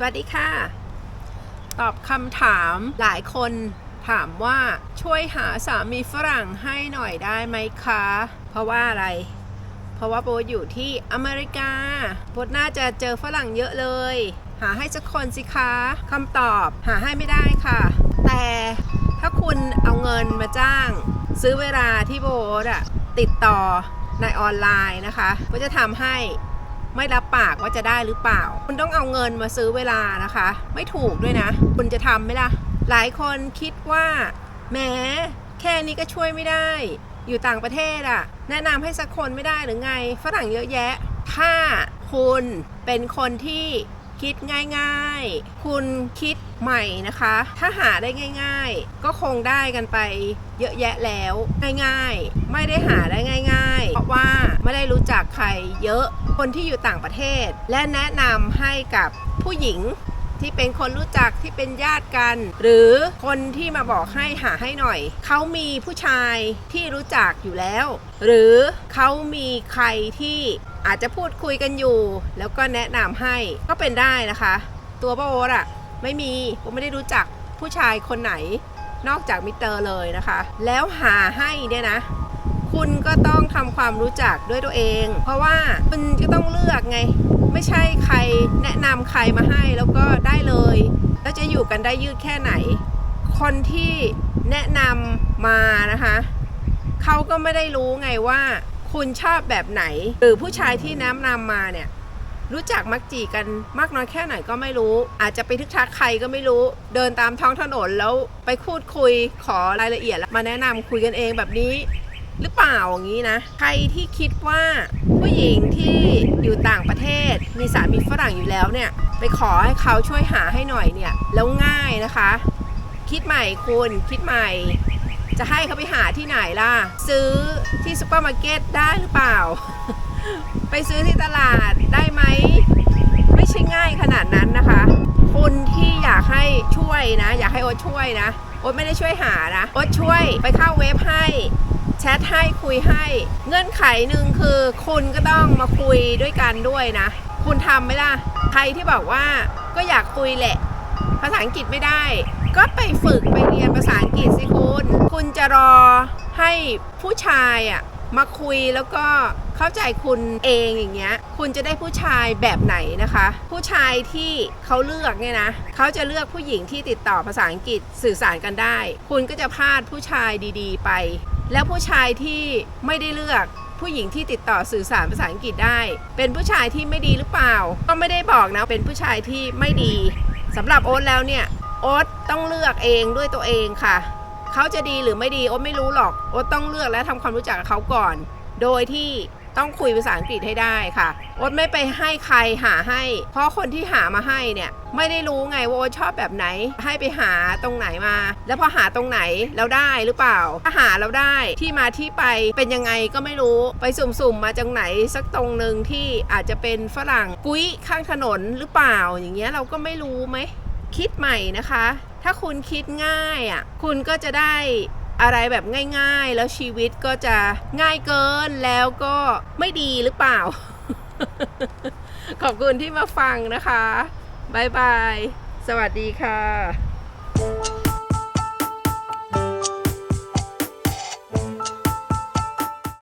สวัสดีค่ะ ตอบคำถามหลายคนถามว่าช่วยหาสามีฝรั่งให้หน่อยได้ไหมคะ เพราะว่าอะไร เพราะว่าโบอยู่ที่อเมริกาโบน่าจะเจอฝรั่งเยอะเลย หาให้สักคนสิคะคำตอบหาให้ไม่ได้ค่ะ แต่ถ้าคุณเอาเงินมาจ้าง ซื้อเวลาที่โบอะติดต่อในออนไลน์นะคะโบจะทำให้ ไม่รับปากว่าจะได้หรือเปล่า คุณต้องเอาเงินมาซื้อเวลานะคะ ไม่ถูกด้วยนะ คุณจะทำไหมล่ะ หลายคนคิดว่าแหมแค่นี้ก็ช่วยไม่ได้ อยู่ต่างประเทศอะแนะนำให้สักคนไม่ได้หรือไง ฝรั่งเยอะแยะ ถ้าคุณเป็นคนที่คิดง่ายๆ คุณคิดใหม่นะคะ ถ้าหาได้ง่าย ๆ ก็คงได้กันไปเยอะแยะแล้ว ง่ายๆ ไม่ได้หาได้ง่าย ราะว่าไม่ได้รู้จักใครเยอะคนที่อยู่ต่างประเทศ และแนะนำให้กับผู้หญิงที่เป็นคนรู้จักที่เป็นญาติกัน หรือคนที่มาบอกให้หาให้หน่อย เขามีผู้ชายที่รู้จักอยู่แล้ว หรือเขามีใครที่อาจจะพูดคุยกันอยู่ แล้วก็แนะนำให้ก็เป็นได้นะคะ ตัวป้าโอ๊ตอะไม่มีผมไม่ได้รู้จักผู้ชายคนไหน นอกจากมิสเตอร์เลยนะคะ แล้วหาให้เนี่ยนะ คุณก็ต้องทำความรู้จักด้วยตัวเอง เพราะว่าคุณก็ต้องเลือกไง ไม่ใช่ใครแนะนำใครมาให้แล้วก็ได้เลย แล้วจะอยู่กันได้ยืดแค่ไหน คนที่แนะนำมานะคะเขาก็ไม่ได้รู้ไงว่าคุณชอบแบบไหน หรือผู้ชายที่แนะนำมาเนี่ยรู้จักมักจีกันมากน้อยแค่ไหนก็ไม่รู้ อาจจะไปทึกทักใครก็ไม่รู้ เดินตามท้องถนนแล้วไปพูดคุยขอรายละเอียดมาแนะนำคุยกันเองแบบนี้ หรือเปล่าอย่างนี้นะ ใครที่คิดว่าผู้หญิงที่อยู่ต่างประเทศ มีสามีฝรั่งอยู่แล้วเนี่ยไปขอให้เขาช่วยหาให้หน่อยเนี่ยแล้วง่ายนะคะ คิดใหม่คุณคิดใหม่ จะให้เขาไปหาที่ไหนล่ะ ซื้อที่ซูเปอร์มาร์เก็ตได้หรือเปล่า ไปซื้อที่ตลาดได้ไหมไม่ใช่ง่ายขนาดนั้นนะคะ คุณที่อยากให้ช่วยนะ อยากให้โอ๊ตช่วยนะ โอ๊ตไม่ได้ช่วยหานะ โอ๊ตช่วยไปเข้าเว็บให้แชทให้คุยให้เงื่อนไขหนึ่งคือคุณก็ต้องมาคุยด้วยกันด้วยนะ คุณทำไหมล่ะ ใครที่บอกว่าก็อยากคุยแหละ ภาษาอังกฤษไม่ได้ ก็ไปฝึกไปเรียนภาษาอังกฤษสิคุณ คุณจะรอให้ผู้ชายอะ มาคุยแล้วก็เข้าใจคุณเองอย่างเงี้ย คุณจะได้ผู้ชายแบบไหนนะคะ ผู้ชายที่เขาเลือกเนี่ยนะเขาจะเลือกผู้หญิงที่ติดต่อภาษาอังกฤษสื่อสารกันได้ คุณก็จะพลาดผู้ชายดีๆ ไป แล้วผู้ชายที่ไม่ได้เลือกผู้หญิงที่ติดต่อสื่อสารภาษาอังกฤษได้ เป็นผู้ชายที่ไม่ดีหรือเปล่า ก็ไม่ได้บอกนะเป็นผู้ชายที่ไม่ดีสำหรับโอ๊ตแล้วเนี่ยโอ๊ตต้องเลือกเองด้วยตัวเองค่ะ เขาจะดีหรือไม่ดีโอ๊ตไม่รู้หรอกโอ๊ตต้องเลือกและทำความรู้จักกับเขาก่อน โดยที่ต้องคุยภาษาอังกฤษให้ได้ค่ะโอ๊ตไม่ไปให้ใครหาให้ เพราะคนที่หามาให้เนี่ยไม่ได้รู้ไงว่าโอ๊ตชอบแบบไหน ให้ไปหาตรงไหนมา แล้วพอหาตรงไหนแล้วได้หรือเปล่า ถ้าหาแล้วได้ที่มาที่ไปเป็นยังไงก็ไม่รู้ไปสุ่มๆมาจากไหน สักตรงหนึ่งที่อาจจะเป็นฝรั่งกุ้ยข้างถนนหรือเปล่าอย่างเงี้ยเราก็ไม่รู้ไหม คิดใหม่นะคะ ถ้าคุณคิดง่ายอะ คุณก็จะได้อะไรแบบง่ายๆ แล้วชีวิตก็จะง่ายเกินแล้วก็ไม่ดีหรือเปล่า ขอบคุณที่มาฟังนะคะ บ๊ายบาย สวัสดีค่ะ